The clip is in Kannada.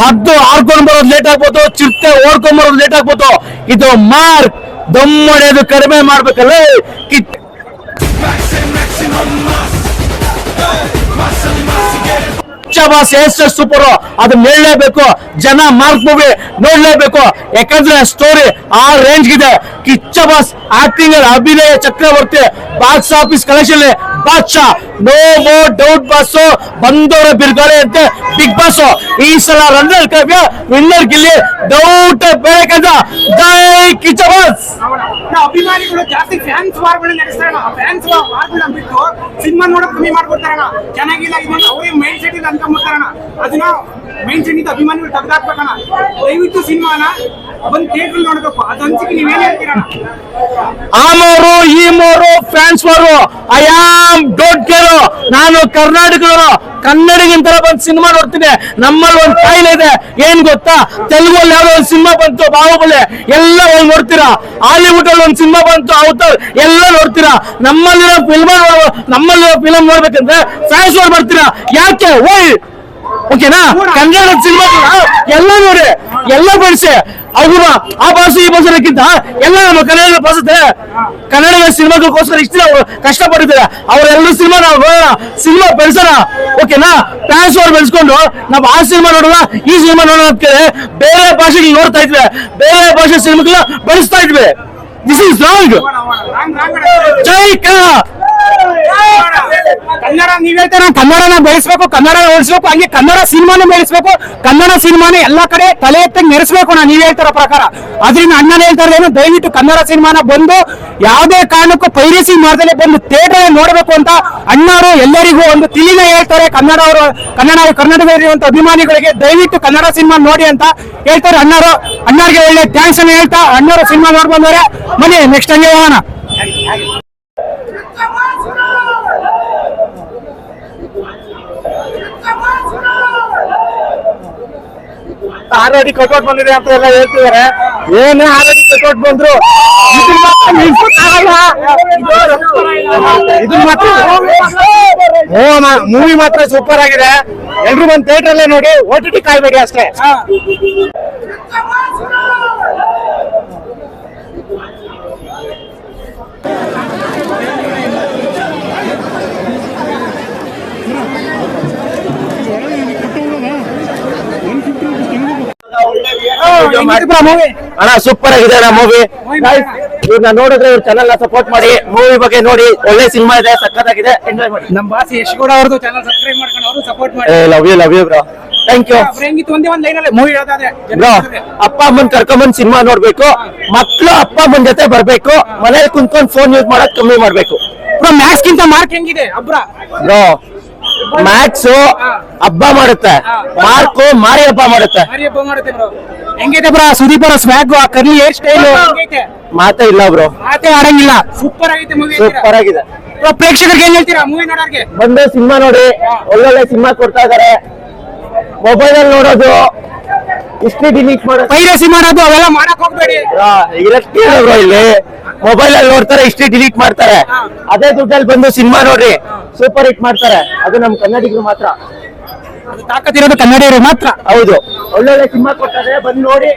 ಹದ್ದು ಆಡ್ಕೊಂಡ್ ಬರೋದು ಲೇಟ್ ಆಗ್ಬೋದು ಚಿರ್ತೆ ಓಡ್ಕೊಂಡ್ ಬರೋದು ಲೇಟ್ ಆಗ್ಬೋದು. ಇದು ಮಾರ್ಕ್. ದಮ್ ಅದು ಕಡಿಮೆ ಮಾಡ್ಬೇಕಲ್ಲ ಕಿತ್. ಬಾಸ್ ಎಷ್ಟು ಸೂಪರ್ ಅದು ನೋಡ್ಲೇಬೇಕು ಜನ ಮಾರ್ಕ್ ಮೂವಿ ನೋಡ್ಲೇಬೇಕು. ಯಾಕಂದ್ರೆ ಸ್ಟೋರಿ ಆ ರೇಂಜ್ ಇದೆ ಕಿಚ್ಚ ಬಾಸ್ ಆಕ್ಟಿಂಗ್ ಅಭಿನಯ ಚಕ್ರವರ್ತಿ ಬಾಕ್ಸ್ ಆಫೀಸ್ ಕಲೆಕ್ಷನ್ ಬಾದ್ಶಾ. ನೋ ಮೋ ಡೌಟ್ ಬಾಸ್ ಬಂದವರ ಬಿರ್ಗಾಳೆ ಅಂತೆ ಬಿಗ್ ಬಾಸ್ ಈ ಸಲ runner Kavya winner Gilli doubt ಬೇಕಂತ ಜೈ ಕಿಚ್ಚ ಬಾಸ್! ಅಭಿಮಾನಿಗಳು ಜಾಸ್ತಿ ಫ್ಯಾನ್ಸ್ ವಾರ್ಗಳು ನಡೆಸ್ತಾರಣ ಫ್ಯಾನ್ಸ್ ವಾರ್ಗಳನ್ನ ಬಿಟ್ಟು ಸಿನಿಮಾ ನೋಡಕ್ ಕಮ್ಮಿ ಮಾಡ್ಬಿಡ್ತಾರಣ ಚೆನ್ನಾಗಿಲ್ಲ ಇದನ್ನ ಅವ್ರಿಗೆ ಮೈಂಡ್ ಸೆಟ್ ಇದೆ ಅನ್ಕೊಂಡ್ಬಿಡ್ತಾರಣ ಅದನ್ನ ಮೈಂಡ್ ಸೆಟ್ ಇದ್ದ ಅಭಿಮಾನಿಗಳು ತೆಗೆದಾಕ್ಬೇಕಣ ದಯವಿಟ್ಟು ಸಿನಿಮಾನ ಬಂದ್ ಮೂರು ಈ ಮೂರು ಫ್ಯಾನ್ಸ್ ಮೂರು ಐ ಆಮ್ ಡೋಂಟ್ ಕೇರು ನಾನು ಕರ್ನಾಟಕದವರು ಕನ್ನಡಿಗಿಂತ ಬಂದು ಸಿನಿಮಾ ನೋಡ್ತೀನಿ. ನಮ್ಮಲ್ಲಿ ಒಂದು ಕಾಯಿಲೆ ಇದೆ. ಏನ್ ಗೊತ್ತಾ? ತೆಲುಗಲ್ಲಿ ಯಾವ್ದೋ ಒಂದು ಸಿನಿಮಾ ಬಂತು, ಬಾಹುಬಲಿ. ಎಲ್ಲ ಹೋಗಿ ನೋಡ್ತೀರಾ? ಹಾಲಿವುಡ್ ಅಲ್ಲಿ ಒಂದು ಸಿನಿಮಾ ಬಂತು ಅವತಾರ್ ಎಲ್ಲ ನೋಡ್ತೀರಾ? ನಮ್ಮಲ್ಲಿರೋ ಫಿಲ್ಮ್ ನಮ್ಮಲ್ಲಿರೋ ಫಿಲ್ಮ್ ನೋಡ್ಬೇಕಂದ್ರೆ ಫ್ಯಾನ್ಸ್ ನೋಡ್ ಬರ್ತೀರಾ? ಯಾಕೆ? ವೈ ಓಕೆನಾ? ಕನ್ನಡ ಸಿನಿಮಾ ಎಲ್ಲ ನೋಡಿ ಎಲ್ಲ ಬಳಸಿ ಅವರು ಆ ಭಾಷೆ ಈ ಭಾಷೆಕ್ಕಿಂತ ಎಲ್ಲ ನಮ್ಮ ಕನ್ನಡ ಭಾಷೆ ಕನ್ನಡದ ಸಿನಿಮಾಗೋಸ್ಕರ ಇಷ್ಟ ಅವ್ರು ಕಷ್ಟಪಟ್ಟಿದ್ದಾರೆ ಅವರೆಲ್ಲರೂ ಸಿನಿಮಾ ನಾವು ನೋಡೋಣ. ಸಿನಿಮಾ ಬೆಳೆಸೋಣ. ಓಕೆನಾ? ಟ್ರಾನ್ಸ್ಫರ್ ಅವ್ರು ಬೆಳೆಸ್ಕೊಂಡು ನಾವು ಆ ಸಿನಿಮಾ ನೋಡೋಣ ಈ ಸಿನಿಮಾ ನೋಡೋಣ ಅಂತ ಕೇಳಿ ಬೇರೆ ಭಾಷೆಗಳು ನೋಡ್ತಾ ಇದ್ವಿ. ಬೇರೆ ಭಾಷೆ ಸಿನಿಮಾಗಳನ್ನ ಬೆಳೆಸ್ತಾ ಇದ್ವಿ. ದಿಸ್ ಇಸ್ ರಾಂಗ್ ಜೈ ಕನ್ನಡ ಕನ್ನಡ. ನೀವ್ ಹೇಳ್ತಾರ? ಕನ್ನಡನ ಬೆಳೆಸ್ಬೇಕು, ಕನ್ನಡ ಉಳಿಸ್ಬೇಕು, ಹಂಗೆ ಕನ್ನಡ ಸಿನಿಮಾನು ಬೆಳೆಸ್ಬೇಕು, ಕನ್ನಡ ಸಿನಿಮಾನ ಎಲ್ಲಾ ಕಡೆ ತಲೆ ಎತ್ತಂಗ್ ನೆರೆಸ್ಬೇಕು ನಾ ನೀವ್ ಹೇಳ್ತಾರ ಪ್ರಕಾರ? ಅದ್ರಿಂದ ಅಣ್ಣನ ಹೇಳ್ತಾರ ಏನು, ದಯವಿಟ್ಟು ಕನ್ನಡ ಸಿನಿಮಾನ ಬಂದು ಯಾವುದೇ ಕಾರಣಕ್ಕೂ ಪೈರಸಿ ಮಾಡ್ದಲೆ ಬಂದು ಥಿಯೇಟರ್ ನೋಡಬೇಕು ಅಂತ ಅಣ್ಣವರು ಎಲ್ಲರಿಗೂ ಒಂದು ತಿಳಿನ ಹೇಳ್ತಾರೆ. ಕನ್ನಡ ಅವರು, ಕನ್ನಡ ಕರ್ನಾಟಕದಲ್ಲಿರುವಂತ ಅಭಿಮಾನಿಗಳಿಗೆ ದಯವಿಟ್ಟು ಕನ್ನಡ ಸಿನಿಮಾ ನೋಡಿ ಅಂತ ಹೇಳ್ತಾರೆ ಅಣ್ಣರು. ಅಣ್ಣರಿಗೆ ಒಳ್ಳೆ ಥ್ಯಾಂಕ್ಸ್ ಅನ್ನ ಹೇಳ್ತಾ ಅಣ್ಣರು ಸಿನಿಮಾ ನೋಡ್ಬಂದ್ರೆ ಬನ್ನಿ ನೆಕ್ಸ್ಟ್ ಹಂಗೆ ಹೋಗೋಣ. ಆಲ್ರೆಡಿ ಕಟ್ಔಟ್ ಬಂದಿದೆ ಅಂತ ಎಲ್ಲ ಹೇಳ್ತಿದ್ದಾರೆ. ಏನೇ ಆಲ್ರೆಡಿ ಕಟ್ಔಟ್ ಬಂದ್ರು ಇದು ಮಾತ್ರ ಮೂವಿ ಮಾತ್ರ ಸೂಪರ್ ಆಗಿದೆ. ಎಲ್ರು ಬಂದ್ ಥಿಯೇಟರ್ ಅಲ್ಲೇ ನೋಡಿ ಓ ಟಿ ಟಿ ಕಾಯ್ಬೇಡಿ ಅಷ್ಟೇ. ಅಣ್ಣ ಸೂಪರ್ ಆಗಿದೆ ಅಣ್ಣ ಮೂವಿ ಇವ್ರನ್ನ ನೋಡಿದ್ರೆ ಇವ್ರ ಚಾನಲ್ ಸಪೋರ್ಟ್ ಮಾಡಿ. ಮೂವಿ ಬಗ್ಗೆ ನೋಡಿ. ಒಳ್ಳೆ ಸಿನಿಮಾ ಇದೆ ಸಕ್ಕತ್ತಾಗಿದೆ ಎಂಜಾಯ್ ಮಾಡಿ. ನಮ್ಮ ಬಾಸ್ ಯಶ್ಗೌಡ ಅವ್ರದ್ದು ಚಾನಲ್ ಸಬ್ಸ್ಕ್ರೈಬ್ ಮಾಡ್ಕೊಂಡು ಅವರು ಸಪೋರ್ಟ್ ಮಾಡಿ. Love you love you bro thank you ಅವ್ರು ಹೆಂಗಿತ್ತು ಒಂದೇ ಒಂದ್ ಲೈನ್ ಅಲ್ಲಿ ಮೂವಿ ಬ್ರೋ ಅಪ್ಪ ಅಮ್ಮನ್ ಕರ್ಕೊಂಬಂದ್ ಸಿನಿಮಾ ನೋಡ್ಬೇಕು. ಮಕ್ಳು ಅಪ್ಪ ಅಮ್ಮನ್ ಜೊತೆ ಬರ್ಬೇಕು. ಮನೇಲಿ ಕುಂತ್ಕೊಂಡ್ ಫೋನ್ ಯೂಸ್ ಮಾಡೋದ್ ಕಮ್ಮಿ ಮಾಡ್ಬೇಕು. ಬ್ರೋ ಮ್ಯಾಕ್ಸ್ ಗಿಂತ ಮಾರ್ಕ್ ಹೆಂಗಿದೆ? ಅಬ್ರ. ಬ್ರೋ ಮ್ಯಾಕ್ಸ್ ಹಬ್ಬ ಮಾಡುತ್ತೆ. ಮಾರ್ಕು ಮಾರಿ ಹಬ್ಬ ಮಾಡುತ್ತೆ. ಹೆಂಗೈತೆ ಬ್ರೋ ಸುದೀಪ್ ಅವರ ಸ್ವ್ಯಾಗ್ ಆ ಕರ್ಲಿ ಹೇರ್ ಸ್ಟೈಲ್ ಮಾತೇ ಇಲ್ಲ ಬ್ರೋ ಮಾತೇ ಆಡಂಗಿಲ್ಲ. ಸೂಪರ್ ಆಗಿದೆ ಮೂವಿ ಸೂಪರ್ ಆಗಿದೆ. ಬ್ರೋ ಪ್ರೇಕ್ಷಕರಿಗೆ ಏನ್ ಹೇಳ್ತೀರಾ? ಮೂವಿ ನೋಡೋರ್ಗೆ? ಬಂದು ಸಿನಿಮಾ ನೋಡಿ ಒಳ್ಳೊಳ್ಳೆ ಸಿನಿಮಾ ಕೊಡ್ತಾ ಇದಾರೆ. ಮೊಬೈಲ್ ಅಲ್ಲಿ ನೋಡೋದು ಇಷ್ಟೇ ಡಿಲೀಟ್ ಮಾಡೋದು. ಪೈರಸಿ ಮಾಡೋದು ಅವೆಲ್ಲ ಮಾಡಕ್ ಹೋಗ್ಬೇಡಿ. ಇರಕ್ಕೆ ಬ್ರೋ ಇಲ್ಲಿ. ಮೊಬೈಲ್ ಅಲ್ಲಿ ನೋಡ್ತಾರೆ ಹಿಸ್ಟ್ರಿ ಡಿಲೀಟ್ ಮಾಡ್ತಾರೆ. ಅದೇ ದುಡ್ಡಲ್ಲಿ ಬಂದು ಸಿನಿಮಾ ನೋಡ್ರಿ ಸೂಪರ್ ಹಿಟ್ ಮಾಡ್ತಾರೆ. ಅದು ನಮ್ ಕನ್ನಡಿಗರು ಮಾತ್ರ. ತಾಕತ್ತಿರೋದು ಕನ್ನಡಿಗರು ಮಾತ್ರ. ಹೌದು. ಒಳ್ಳೊಳ್ಳೆ ಸಿನಿಮಾ ಕೊಟ್ಟರೆ ಬಂದು ನೋಡಿ